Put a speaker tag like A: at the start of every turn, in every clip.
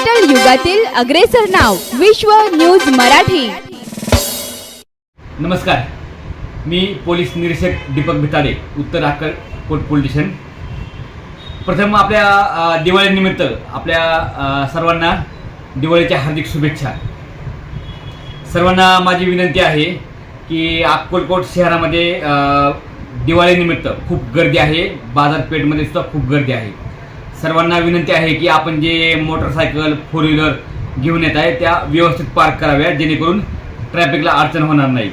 A: Digital युगातील अग्रेसर नाव विश्व न्यूज मराठी.
B: नमस्कार. मी पोलीस निरीक्षक दीपक भिताडे उत्तर अक्कलकोट पोलीस स्टेशन. प्रथम आपल्या दिवाळीनिमित्त आपल्या सर्वांना दिवाळीच्या हार्दिक शुभेच्छा. सर्वांना माझी विनंती आहे की अक्कलकोट शहरामध्ये दिवाळीनिमित्त खूप गर्दी आहे. बाजारपेठमध्ये सुद्धा खूप गर्दी आहे. सर्वांना विनंती आहे की आपण जे मोटरसायकल फोर व्हीलर घेऊन येत आहे त्या व्यवस्थित पार्क कराव्या जेणेकरून ट्रॅफिकला अडचण होणार नाही.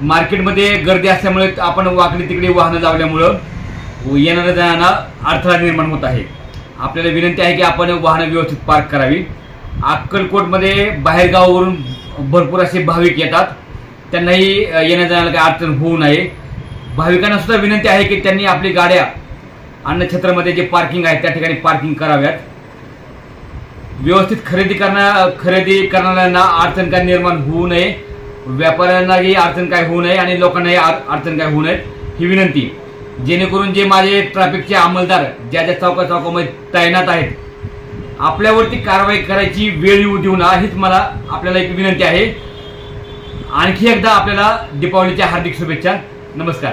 B: मार्केटमध्ये गर्दी असल्यामुळे आपण वाकडी तिकडे वाहनं लावल्यामुळं येणाऱ्या जाणारा अडथळा निर्माण होत आहे. आपल्याला विनंती आहे की आपण वाहनं व्यवस्थित पार्क करावी. अक्कलकोटमध्ये बाहेरगावावरून भरपूर असे भाविक येतात. त्यांनाही येण्या जाण्याला काही अडचण होऊ नये. भाविकांना सुद्धा विनंती आहे की त्यांनी आपली गाड्या अन्नछत्रामध्ये जे पार्किंग आहे त्या ठिकाणी पार्किंग कराव्यात. व्यवस्थित खरेदी करण्या खरेदी करणाऱ्यांना अडचण काय निर्माण होऊ नये. व्यापाऱ्यांनाही अडचण काय होऊ नये आणि लोकांनाही अडचण काय होऊ नये. ही विनंती. जेणेकरून जे माझे ट्रॅफिकचे अंमलदार ज्या ज्या चौका चौकामध्ये तैनात आहेत आपल्यावरती कारवाई करायची वेळ येऊ देऊ ना हीच मला आपल्याला एक विनंती आहे. आणखी एकदा आपल्याला दीपावलीच्या हार्दिक शुभेच्छा. नमस्कार.